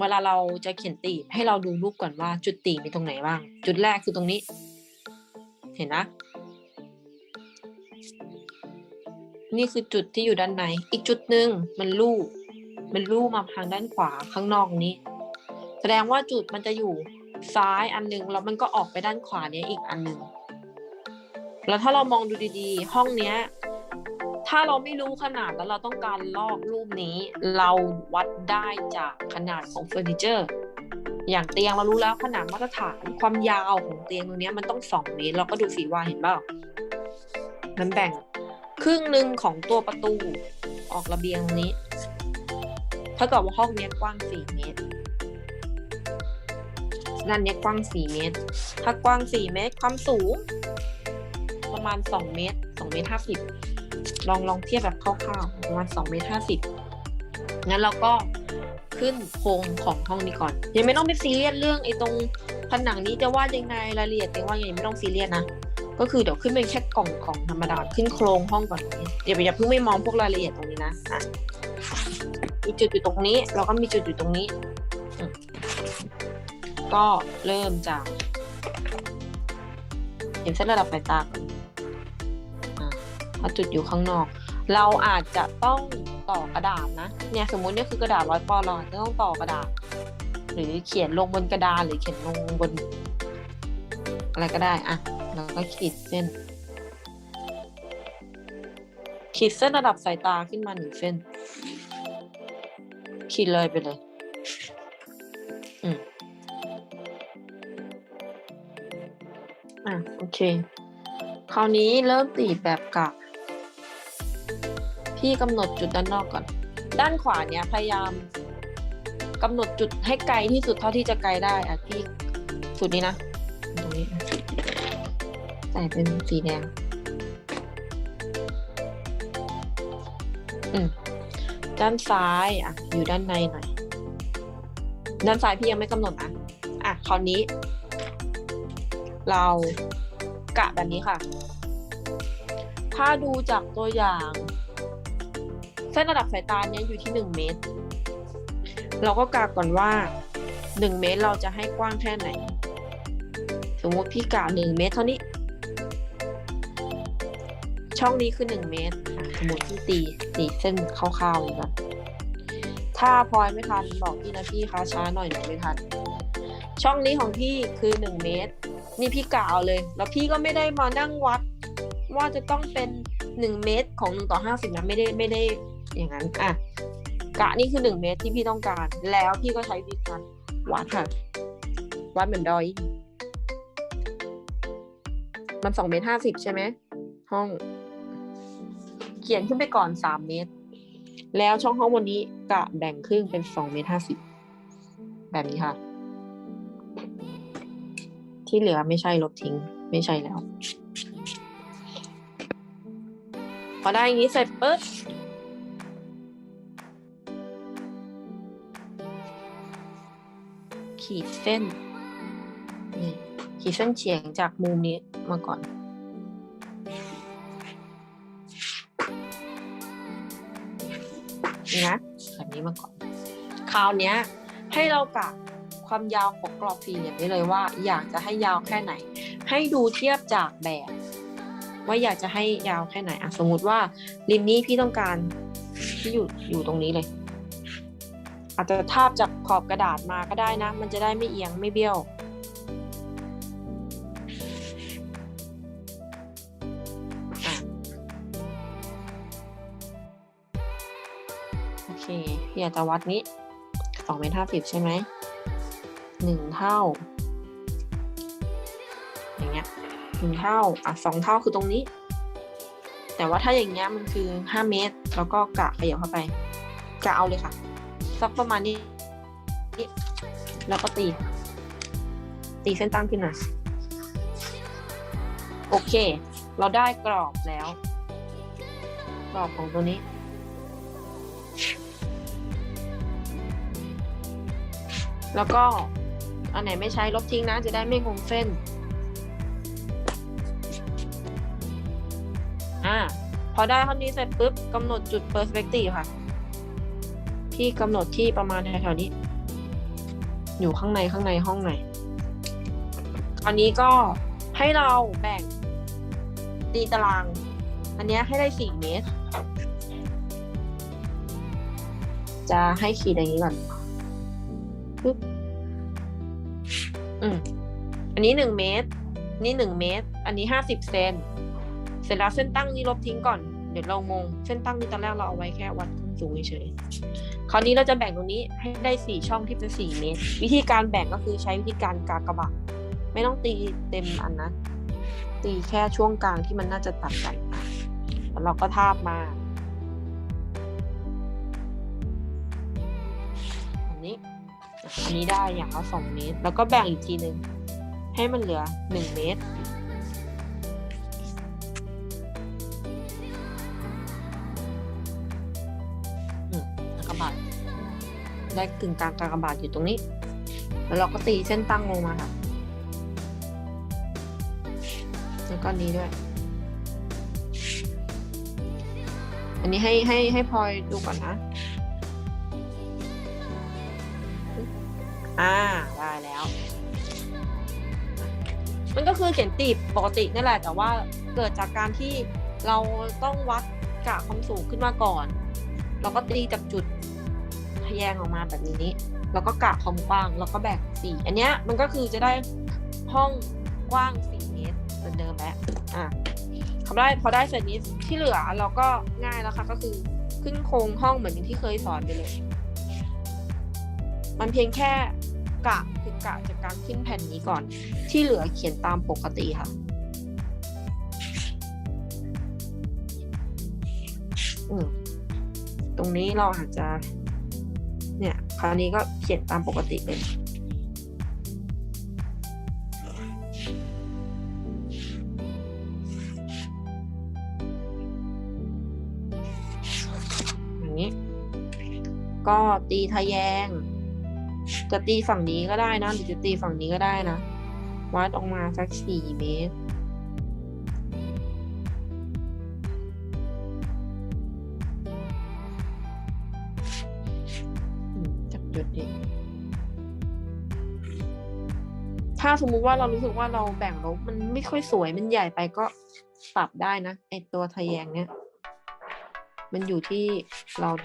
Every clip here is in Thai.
เวลาเราจะเขียนตีบให้เราดูรูปก่อนว่าจุดตีบมีตรงไหนบ้าง จุดแรกคือตรงนี้ เห็นนะ นี่คือจุดที่อยู่ด้านใน อีกจุดหนึ่งมันลู่มันลู่มาทางด้านขวาข้างนอกนี้ แสดงว่าจุดมันจะอยู่ซ้ายอันหนึงแล้วมันก็ออกไปด้านขวาเนี้ยอีกอันหนึ่งแล้วถ้าเรามองดูดีๆ ห้องเนี้ย ถ้าเราไม่รู้ขนาดแล้วเราต้องการลอกรูปนี้ เราวัดได้จากขนาดของเฟอร์นิเจอร์ อย่างเตียงเรารู้แล้วขนาดมาตรฐานความยาวของเตียงตรงนี้มันต้องสองเมตรเราก็ดูสีว่าเห็นเปล่ามันแบ่งครึ่งหนึ่งของตัวประตูออกระเบียงนี้เท่ากับว่าห้องนี้กว้างสี่เมตรด้านนี้กว้างสี่เมตร ถ้ากว้างสี่เมตร ความสูง ประมาณสองเมตรสองเมตรห้าสิบ ลองลองเทียบแบบคร่าวๆประมาณสองเมตรห้าสิบงั้นเราก็ขึ้นโครงของห้องนี้ก่อน ยังไม่ต้องไปซีเรียสเรื่องไอ้ตรงผนังนี้จะวาดยังไงรายละเอียดเต็งว่ายังไงไม่ต้องซีเรียสนะก็คือเดี๋ยวขึ้นเป็นแค่กล่องของธรรมดาขึ้นโครงห้องก่อนเดี๋ยวอย่าเพิ่งไม่มองพวกรายละเอียดตรงนี้นะอะมีจุดอยู่ตรงนี้ เราก็มีจุดอยู่ตรงนี้ ก็เริ่มจากเห็นเส้นระดับสายตาก่อนอะ เพราจุดอยู่ข้างนอก เราอาจจะต้องต่อกระดาษนะเนี่ยสมมุติเนี่ยคือกระดาษร้อยปอนด์เราจะต้องต่อกระดาษ หรือเขียนลงบนกระดานหรือเขียนลงบน อะไรก็ได้อะแล้วก็ขีดเส้น ขีดเส้นระดับสายตาขึ้นมาหนึ่งเส้น ขีดเลยไปเลยอืมอะโอเค คราวนี้เริ่มตีแบบกะ พี่กำหนดจุดด้านนอกก่อน ด้านขวาเนี้ยพยายามกำหนดจุดให้ไกลที่สุดเท่าที่จะไกลได้อะพี่จุดนี้นะตรงนี้ใส่เป็นสีแดงอืมด้านซ้ายอะ อยู่ด้านในหน่อย ด้านซ้ายพี่ยังไม่กำหนดนะอะคราวนี้ เรากะแบบนี้ค่ะ ถ้าดูจากตัวอย่าง เส้นระดับสายตาเนี้ยอยู่ที่หนึ่งเมตร เราก็กะก่อนว่าหนึ่งเมตรเราจะให้กว้างแค่ไหน สมมติพี่กะหนึ่งเมตรเท่านี้ ช่องนี้คือหนึ่งเมตรสมมติพี่ตีตีเส้นคร่าวๆเลยก่อนถ้าพลอยไม่ทันบอกพี่นะพี่คะช้าหน่อยหนูไม่ทัน ช่องนี้ของพี่คือหนึ่งเมตร นี่พี่กะเอาเลย แล้วพี่ก็ไม่ได้มานั่งวัด ว่าจะต้องเป็นหนึ่งเมตรของหนึ่งต่อห้าสิบนะไม่ได้ไม่ได้ อย่างนั้นอะกะนี่คือหนึ่งเมตรที่พี่ต้องการ แล้วพี่ก็ใช้วิธีการวัดค่ะ วัดเหมือนดอย มันสองเมตรห้าสิบใช่ไหมห้อง เขียนขึ้นไปก่อนสามเมตร แล้วช่องห้องบนนี้กะแบ่งครึ่งเป็นสองเมตรห้าสิบแบบนี้ค่ะ ที่เหลือไม่ใช่ลบทิ้ง ไม่ใช่แล้ว พอได้อย่างนี้เสร็จปุ๊บ ขีดเส้นนี่ขีดเส้นเฉียงจากมุมนี้มาก่อนนี่นะแบบนี้มาก่อน คราวนี้ให้เรากะความยาวของกรอบสี่เหลี่ยมได้เลยว่า อยากจะให้ยาวแค่ไหน ให้ดูเทียบจากแบบ ว่าอยากจะให้ยาวแค่ไหนอะสมมุติว่าริมนี้พี่ต้องการที่อยู่อยู่ตรงนี้เลย อาจจะทาบจากขอบกระดาษมาก็ได้นะ มันจะได้ไม่เอียงไม่เบี้ยว โอเคพี่อยากจะวัดนี้สองเมตรห้าสิบใช่ไหมหนึ่งเท่า อย่างเงี้ยหนึ่งเท่า อะสองเท่าคือตรงนี้ แต่ว่าถ้าอย่างเงี้ยมันคือห้าเมตร แล้วก็กะขยับเข้าไปกะเอาเลยค่ะ สักประมาณนี้นี่แล้วก็ตี ตีเส้นตั้งขึ้นมาโอเค เราได้กรอบแล้ว กรอบของตัวนี้ แล้วก็ อันไหนไม่ใช้ลบทิ้งนะ จะได้ไม่งงเส้น อ่า พอได้เท่านี้เสร็จปุ๊บกำหนดจุด perspective ค่ะ พี่กำหนดที่ประมาณแถวๆนี้ อยู่ข้างในข้างในห้องไหนคราวนี้ก็ให้เราแบ่งตีตาราง อันนี้ให้ได้สี่เมตร จะให้ขีดอย่างนี้ก่อนปึ๊บอืมอันนี้หนึ่งเมตร นี่หนึ่งเมตร อันนี้ห้าสิบเซนเสร็จแล้วเส้นตั้งนี้ลบทิ้งก่อน เดี๋ยวเรางง เส้นตั้งนี้ตอนแรกเราเอาไว้แค่วัดความสูงเฉย คราวนี้เราจะแบ่งตรงนี้ให้ได้สี่ช่องที่เป็นสี่เมตร วิธีการแบ่งก็คือใช้วิธีการกากบาทไม่ต้องตีเต็มอันนะ ตีแค่ช่วงกลางที่มันน่าจะตัดกันแล้วเราก็ทาบมาอันนี้ อันนี้ได้อย่างละสองเมตร แล้วก็แบ่งอีกทีหนึ่งให้มันเหลือหนึ่งเมตร ได้กึ่งกลางกากบาทอยู่ตรงนี้ แล้วเราก็ตีเส้นตั้งลงมาค่ะ แล้วก็นนี้ด้วย อันนี้ให้ให้ให้พลอยดูก่อนนะ อ่าได้แล้ว มันก็คือเขียนตีบปกตินี่แหละ แต่ว่าเกิดจากการที่เราต้องวัดกะความสูงขึ้นมาก่อน เราก็ตีจากจุด ทะแยงออกมาแบบนี้ แล้วก็กะความกว้างแล้วก็แบ่งสี่อันเนี้ยมันก็คือจะได้ห้องกว้างสี่เมตรเหมือนเดิมแล้วอะทำได้พอได้เสร็จนี้ที่เหลือเราก็ง่ายแล้วค่ะก็คือขึ้นโครงห้องเหมือนที่เคยสอนไปเลย มันเพียงแค่กะคือกะจากการขึ้นแผ่นนี้ก่อน ที่เหลือเขียนตามปกติค่ะตรงนี้เราอาจจะ คราวนี้ก็เขียนตามปกติเลยอย่างนี้ก็ตีทะแยง จะตีฝั่งนี้ก็ได้นะหรือจะตีฝั่งนี้ก็ได้นะ วัดออกมาสักสี่เมตร ถ้าสมมุติว่าเรารู้สึกว่าเราแบ่งแล้วมันไม่ค่อยสวยมันใหญ่ไปก็ปรับได้นะไอตัวทะแยงเนี้ยมันอยู่ที่เราท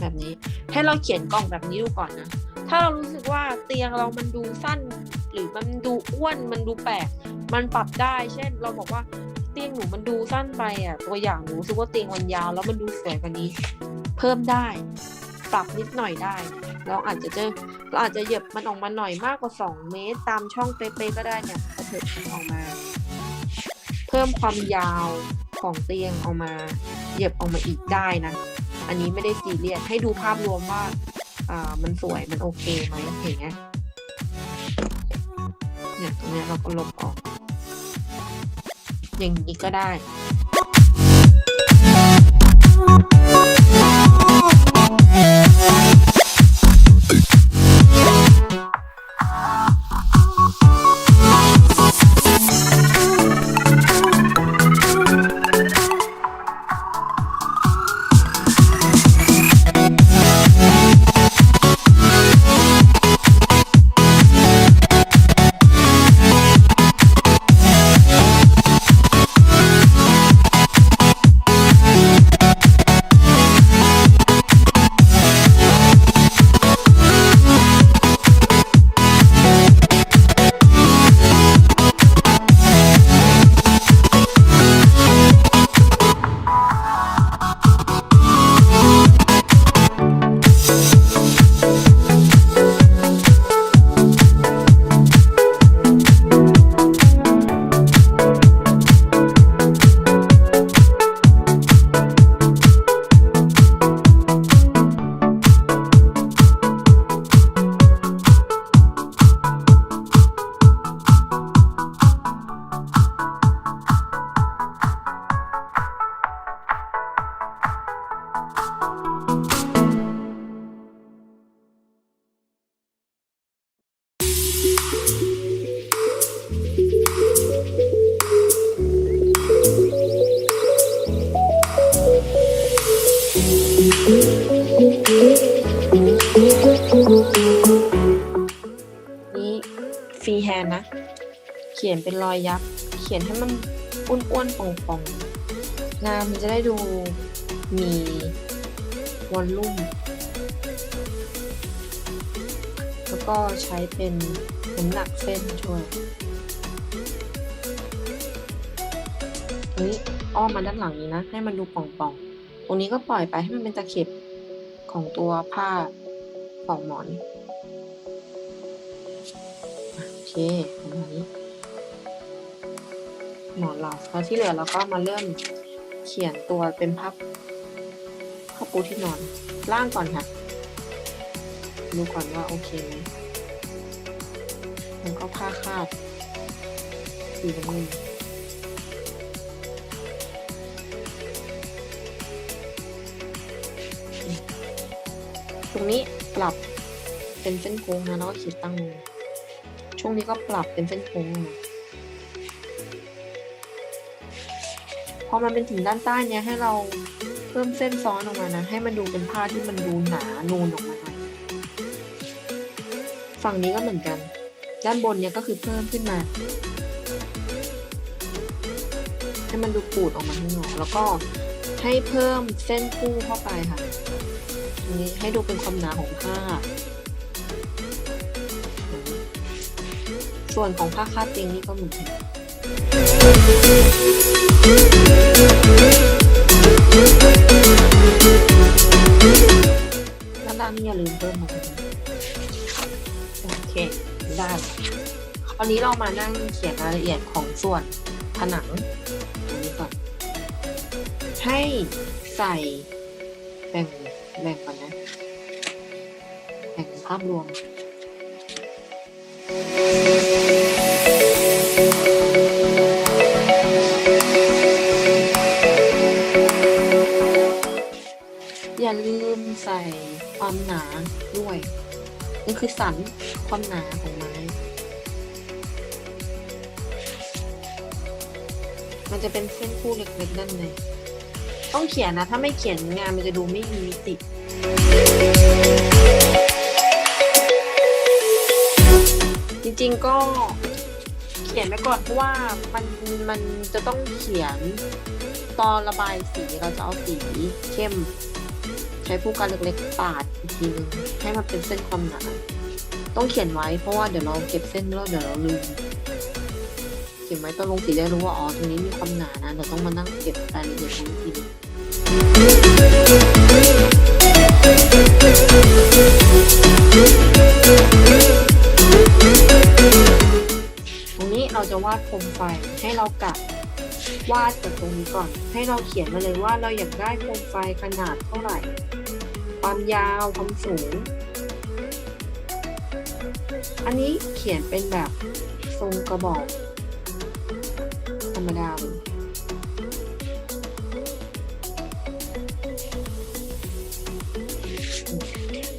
แบบนี้ ให้เราเขียนกล่องแบบนี้ดูก่อนนะ ถ้าเรารู้สึกว่าเตียงเรามันดูสั้น หรือมันดูอ้วนมันดูแปลกมันปรับได้ เช่น เราบอกว่าเตียงหนูมันดูสั้นไปอะตัวอย่างหนูรู้สึกว่าเตียงมันยาว แล้วมันดูสวยกว่านี้ เพิ่มได้ ปรับนิดหน่อยได้เราอาจจะเจอเราอาจจะเหยียบมันออกมาหน่อยมากกว่า 2 เมตร ตามช่องเป๊ะๆก็ได้เนี่ยก็เถิบออกมา เพิ่มความยาวของเตียงออกมาเหยียบออกมาอีกได้นะ อันนี้ไม่ได้ซีเรียสให้ดูภาพรวมว่าอ่ามันสวยมันโอเคไหมอย่างเงี้ยเนี่ยตรงเนี้ยเราก็ลบออก อย่างนี้ก็ได้ เป็นรอยยับ เขียนให้มันอ้วนๆป่องๆงานมันจะได้ดูมีวอลลุ่ม แล้วก็ใช้เป็นน้ำหนักเส้นช่วยเฮ้ยอ้อมมาด้านหลังนี้นะ ให้มันดูป่องๆ ตรงนี้ก็ปล่อยไปให้มันเป็นตะเข็บของตัวผ้าของหมอน โอเคประมาณนี้ หมอนเราแล้วที่เหลือเราก็มาเริ่มเขียนตัวเป็นพับผ้าปูที่นอน ล่างก่อนค่ะดูก่อนว่าโอเคไหมแล้วก็ผ้าคาดสีน้ำเงินตรงนี้ปรับเป็นเส้นโค้งนะแล้วก็ขีดตั้งมือช่วงนี้ก็ปรับเป็นเส้นโค้งลง อมันเป็นถึงด้านใต้เนี่ยให้เราเพิ่มเส้นซ้อนออกมานะ ให้มันดูเป็นผ้าที่มันดูหนานูนออกมาหน่อยฝั่งนี้ก็เหมือนกัน ด้านบนเนี่ยก็คือเพิ่มขึ้นมา ให้มันดูปูดออกมาข้างนอกแล้วก็ให้เพิ่มเส้นคู่เข้าไปค่ะตรงนี้ให้ดูเป็นความหนาของผ้า ส่วนของผ้าคาดเตียงนี่ก็เหมือนกัน ด้านล่างนี่อย่าลืมเพิ่มมาโอเคได้คราวนี้เรามานั่งเขียนรายละเอียดของส่วนผนังตรงนี้ก่อนให้ใส่แบ่งแบ่งก่อนนะแบ่งภาพรวม ความหนาด้วยนี่คือสันความหนาของไม้ มันจะเป็นเส้นคู่เล็กๆด้านในต้องเขียนนะ ถ้าไม่เขียนงานมันจะดูไม่มีมิติจริงๆก็เขียนไปก่อนเพราะว่ามันมันจะต้องเขียนตอนระบายสีเราจะเอาสีเข้ม ใช้ผู้กันเล็กๆปาดอีกทีนึงให้มันเป็นเส้นความหนา ต้องเขียนไว้เพราะว่าเดี๋ยวเราเก็บเส้นแล้วเดี๋ยวเราลืม เขียนไว้ต้อนลงสีได้รู้ว่าอ๋อตรงนี้มีความหนานะเดี๋ยวต้องมานั่งเก็บรายละเอียดตรงนี้ทีนึงตรงนี้เราจะวาดโคมไฟให้เรากะ วาดจากตรงนี้ก่อน ให้เราเขียนมาเลยว่าเราอยากได้โคมไฟขนาดเท่าไหร่ ความยาว ความสูง อันนี้เขียนเป็นแบบทรงกระบอก ธรรมดา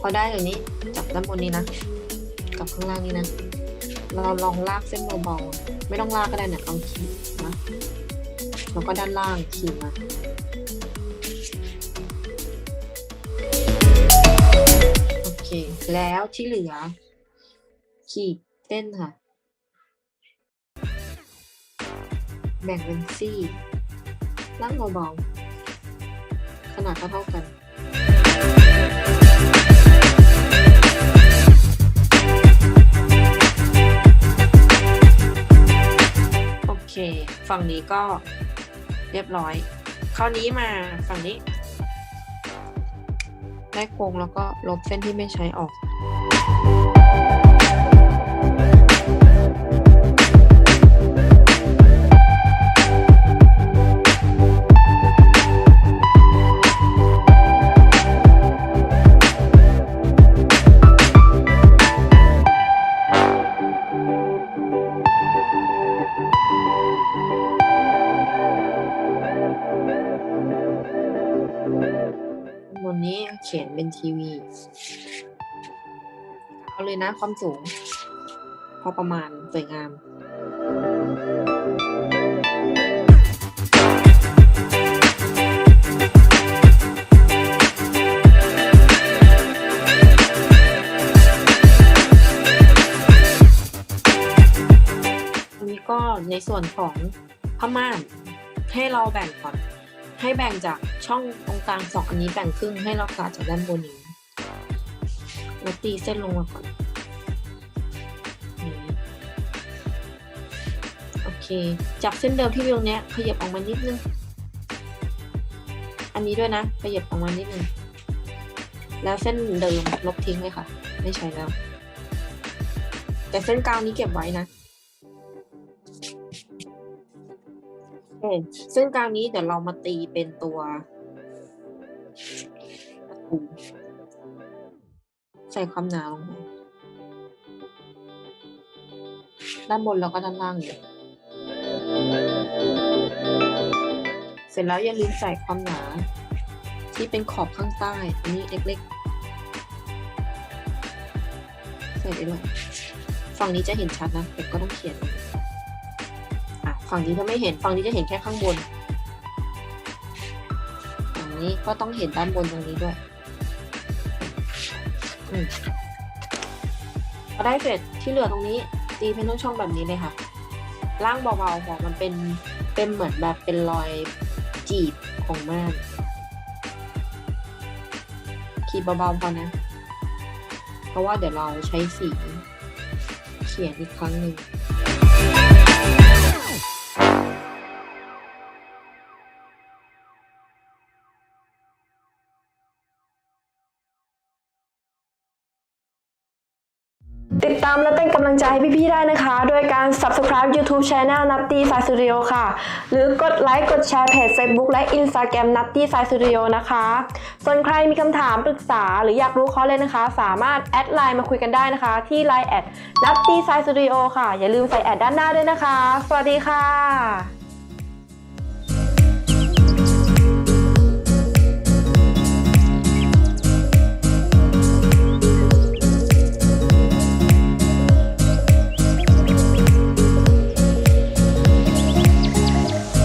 พอได้เดี๋ยวนี้จับด้านบนนี้นะ กับข้างล่างนี้นะ เราลองลากเส้นเบาๆไม่ต้องลากก็ได้นะเอาขีดน แล้วก็ด้านล่างขีดมาโอเค แล้วที่เหลือ ขีดเส้นค่ะ แบ่งเป็นซี่ล่างเบาๆขนาดเท่าๆกันโอเคฝั่งนี้ก็ เรียบร้อย คราวนี้มาฝั่งนี้ ได้โครงแล้วก็ลบเส้นที่ไม่ใช้ออก ทีวี เอาเลยนะความสูง พอประมาณสวยงามอันนี้ก็ในส่วนของผ้าม่านให้เราแบ่งก่อน ให้แบ่งจากช่องตรงกลางสองอันนี้แบ่งครึ่งให้เรากาดจากด้านบนนี้แล้วตีเส้นลงมาก่อนโอเค จากเส้นเดิมที่วิวเนี้ยขยับออกมานิดนึง อันนี้ด้วยนะขยับออกมานิดนึง แล้วเส้นเดิมลบทิ้งเลยค่ะ ไม่ใช้แล้ว แต่เส้นกลางนี้เก็บไว้นะ ซึ่งกลางนี้เดี๋ยวเรามาตีเป็นตัวประตูใส่ความหนาลงไปด้านบนแล้วก็ด้านล่างเลยเสร็จแล้วอย่าลืมใส่ความหนา ที่เป็นขอบข้างใต้อันนี้เล็กๆใส่ได้ด้วยฝั่งนี้จะเห็นชัดนะแต่ก็ต้องเขียน ฝั่งนี้จะไม่เห็นฝั่งนี้จะเห็นแค่ข้างบนฝั่งนี้ก็ต้องเห็นด้านบนตรงนี้ด้วยอืมพอได้เสร็จที่เหลือตรงนี้ตีเป็นช่องๆแบบนี้เลยค่ะล่างเบาๆบอกมันเป็นเป็นเหมือนแบบเป็นรอยจีบของม่านขีดเบาๆพอนะ เพราะว่าเดี๋ยวเราใช้สีเขียนอีกครั้งหนึ่ง ติดตามและเป็นกำลังใจให้พี่ๆได้นะคะ โดยการ subscribe YouTube Channel Nutty Side Studio ค่ะ หรือกดไลค์กดแชร์เพจ Facebook และ Instagram Nutty Side Studio นะคะส่วนใครมีคำถามปรึกษาหรืออยากรู้ข้อเลยนะคะ สามารถแอดไลน์มาคุยกันได้นะคะ ที่ไลน์แอด Nutty Side Studio ค่ะ อย่าลืมใส่แอดด้านหน้าด้วยนะคะ สวัสดีค่ะ